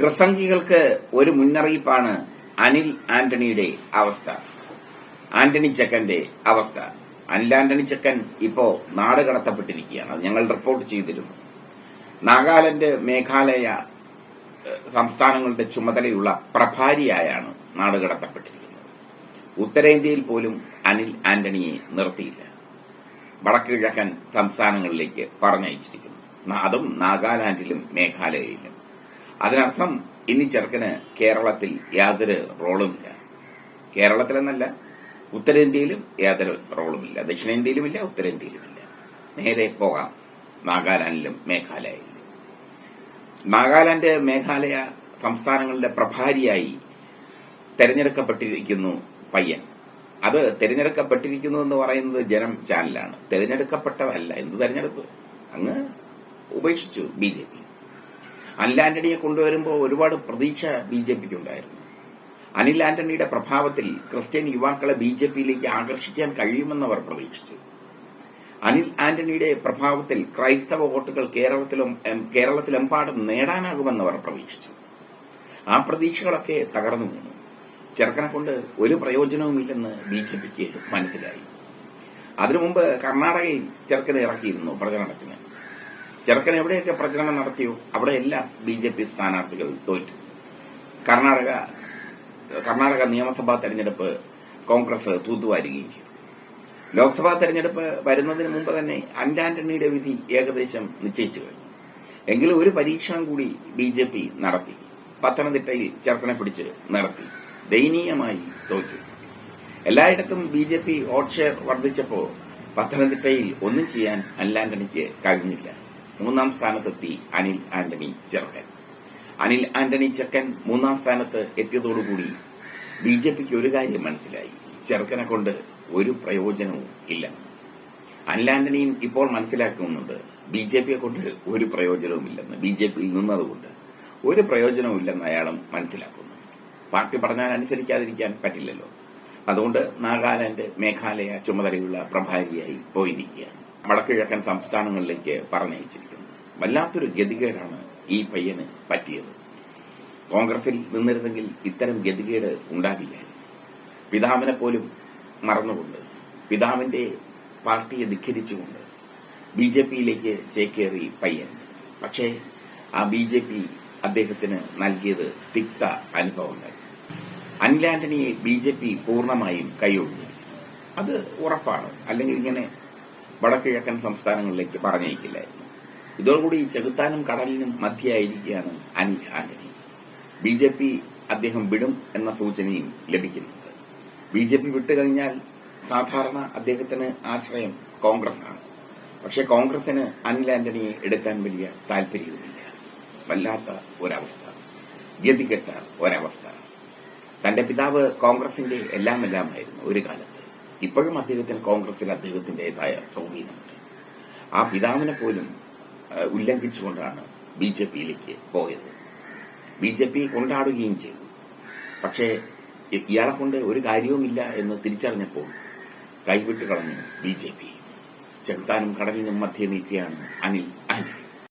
ക്രിസംഖികൾക്ക് ഒരു മുന്നറിയിപ്പാണ് അനിൽ ആന്റണിയുടെ അവസ്ഥ. ആന്റണി ചെക്കന്റെ അവസ്ഥ. അനിൽ ആന്റണി ചെക്കൻ ഇപ്പോ നാട് കടത്തപ്പെട്ടിരിക്കുകയാണ്. അത് ഞങ്ങൾ റിപ്പോർട്ട് ചെയ്തിരുന്നു. നാഗാലാന്റ് മേഘാലയ സംസ്ഥാനങ്ങളുടെ ചുമതലയുള്ള പ്രഭാരിയായാണ് നാട് കടത്തപ്പെട്ടിരിക്കുന്നത്. ഉത്തരേന്ത്യയിൽ പോലും അനിൽ ആന്റണിയെ നിർത്തിയില്ല. വടക്ക് കിഴക്കൻ സംസ്ഥാനങ്ങളിലേക്ക് പറഞ്ഞയച്ചിരിക്കുന്നു. അതും നാഗാലാൻഡിലും മേഘാലയയിലും. അതിനർത്ഥം ഇനി ചെറുക്കന് കേരളത്തിൽ യാതൊരു റോളുമില്ല കേരളത്തിലെന്നല്ല ഉത്തരേന്ത്യയിലും യാതൊരു റോളുമില്ല ദക്ഷിണേന്ത്യയിലുമില്ല ഉത്തരേന്ത്യയിലുമില്ല നേരെ പോകാം. നാഗാലാൻഡിലും മേഘാലയയിലും നാഗാലാൻഡ് മേഘാലയ സംസ്ഥാനങ്ങളുടെ പ്രഭാരിയായി തെരഞ്ഞെടുക്കപ്പെട്ടിരിക്കുന്നു പയ്യൻ. അത് തെരഞ്ഞെടുക്കപ്പെട്ടിരിക്കുന്നു എന്ന് പറയുന്നത് ജനം ചാനലാണ്. തെരഞ്ഞെടുക്കപ്പെട്ടതല്ല. എന്ത് തെരഞ്ഞെടുപ്പ്? അങ്ങ് ഉപേക്ഷിച്ചു ബി ജെ പി. അനിൽ കൊണ്ടുവരുമ്പോൾ ഒരുപാട് പ്രതീക്ഷ ബി ജെ പിക്ക് ഉണ്ടായിരുന്നു അനിൽ ആന്റണിയുടെ പ്രഭാവത്തിൽ ക്രിസ്ത്യൻ യുവാക്കളെ ബി ജെ പിയിലേക്ക് ആകർഷിക്കാൻ കഴിയുമെന്നവർ പ്രതീക്ഷിച്ചു. അനിൽ ആന്റണിയുടെ പ്രഭാവത്തിൽ ക്രൈസ്തവ വോട്ടുകൾ കേരളത്തിലും കേരളത്തിലെമ്പാടും നേടാനാകുമെന്ന് അവർ പ്രതീക്ഷിച്ചു. ആ പ്രതീക്ഷകളൊക്കെ തകർന്നു വീണു. ചെറുക്കനെ കൊണ്ട് ഒരു പ്രയോജനവുമില്ലെന്ന് ബി ജെ പിക്ക് മനസ്സിലായി. അതിനു മുമ്പ് കർണാടകയിൽ ചെറുക്കനെ ഇറക്കിയിരുന്നു പ്രചരണത്തിന്. ചെറുക്കൻ എവിടെയൊക്കെ പ്രചരണം നടത്തിയോ അവിടെയെല്ലാം ബി ജെ പി സ്ഥാനാർത്ഥികൾ തോറ്റു. കർണാടക കർണാടക നിയമസഭാ തെരഞ്ഞെടുപ്പ് കോൺഗ്രസ് തൂത്തുവാരുകയും ചെയ്തു. ലോക്സഭാ തെരഞ്ഞെടുപ്പ് വരുന്നതിന് മുമ്പ് തന്നെ അന്റാന്റണിയുടെ വിധി ഏകദേശം നിശ്ചയിച്ചു കഴിഞ്ഞു. എങ്കിലും ഒരു പരീക്ഷണം കൂടി ബി ജെ പി നടത്തി. പത്തനംതിട്ടയിൽ ചെറുക്കനെ പിടിച്ച് നടത്തി. ദയനീയമായി തോറ്റു. എല്ലായിടത്തും B J P vote share വർദ്ധിച്ചപ്പോൾ പത്തനംതിട്ടയിൽ ഒന്നും ചെയ്യാൻ അല്ലാണ്ടണിക്ക് കഴിഞ്ഞില്ല. മൂന്നാം സ്ഥാനത്തെത്തി അനിൽ ആന്റണി ചെറുക്കൻ. അനിൽ ആന്റണി ചെക്കൻ മൂന്നാം സ്ഥാനത്ത് എത്തിയതോടുകൂടി ബി ജെ പിക്ക് ഒരു കാര്യം മനസ്സിലായി. ചെറുക്കനെ കൊണ്ട് ഒരു പ്രയോജനവും ഇല്ല. അനിൽ ആന്റണിയും ഇപ്പോൾ മനസ്സിലാക്കുന്നുണ്ട് ബി ജെ പിയെ കൊണ്ട് ഒരു പ്രയോജനവും ഇല്ലെന്ന്. ബി ജെ പിയിൽ നിന്നതുകൊണ്ട് ഒരു പ്രയോജനവും ഇല്ലെന്ന് അയാളും മനസ്സിലാക്കുന്നു. പാർട്ടി പറഞ്ഞാൽ അനുസരിക്കാതിരിക്കാൻ പറ്റില്ലല്ലോ. അതുകൊണ്ട് നാഗാലാന്റ് മേഘാലയ ചുമതലയുള്ള പ്രഭാരിയായി പോയിരിക്കുകയാണ്. വടക്ക് കിഴക്കൻ സംസ്ഥാനങ്ങളിലേക്ക് പറഞ്ഞയച്ചിരിക്കുന്നു. വല്ലാത്തൊരു ഗതികേടാണ് ഈ പയ്യന് പറ്റിയത്. കോൺഗ്രസിൽ നിന്നിരുന്നെങ്കിൽ ഇത്തരം ഗതികേട് ഉണ്ടാകില്ല പിതാവിനെ പോലും മറന്നുകൊണ്ട് പിതാവിന്റെ പാർട്ടിയെ ധിഖരിച്ചുകൊണ്ട് ബി ജെ പിയിലേക്ക് ചേക്കേറി പയ്യൻ. പക്ഷേ ആ ബി ജെ പി അദ്ദേഹത്തിന് നൽകിയത് തിക്ത അനുഭവങ്ങൾ. അനിൽ ബി ജെ പി പൂർണമായും കൈയൊഴിഞ്ഞിരിക്കുന്നു. അത് ഉറപ്പാണ്. അല്ലെങ്കിൽ ഇങ്ങനെ വടക്ക് കിഴക്കൻ സംസ്ഥാനങ്ങളിലേക്ക് പറഞ്ഞയക്കില്ലായിരുന്നു. ഇതോടുകൂടി ചെകുത്താനും കടലിനും മധ്യയായിരിക്കുകയാണ് Anil Antony. B J P അദ്ദേഹം വിടും എന്ന സൂചനയും ലഭിക്കുന്നുണ്ട്. ബി ജെ പി വിട്ടുകഴിഞ്ഞാൽ സാധാരണ അദ്ദേഹത്തിന് ആശ്രയം കോൺഗ്രസ് ആണ് പക്ഷെ കോൺഗ്രസിന് അനിൽ ആന്റണിയെ എടുക്കാൻ വലിയ താല്പര്യവുമില്ല. വല്ലാത്ത ഒരവസ്ഥ. ഗതികെട്ട ഒരവസ്ഥ. തന്റെ പിതാവ് കോൺഗ്രസിന്റെ എല്ലാമെല്ലാമായിരുന്നു ഒരു കാലത്ത്. ഇപ്പോഴും അദ്ദേഹത്തിന് കോൺഗ്രസിൽ അദ്ദേഹത്തിന്റേതായ സ്വാധീനമുണ്ട്. ആ പിതാവിനെ പോലും ഉല്ലംഘിച്ചുകൊണ്ടാണ് ബി ജെ പിയിലേക്ക് പോയത്. ബി ജെ പി കൊണ്ടാടുകയും ചെയ്തു. പക്ഷേ ഇയാളെ കൊണ്ട് ഒരു കാര്യവുമില്ല എന്ന് തിരിച്ചറിഞ്ഞപ്പോൾ കൈവിട്ട് കളഞ്ഞു ബി ജെ പി. ചെറുത്താനും കടലിനും മധ്യേ നിൽക്കുകയാണ് അനിൽ ആന്റണി.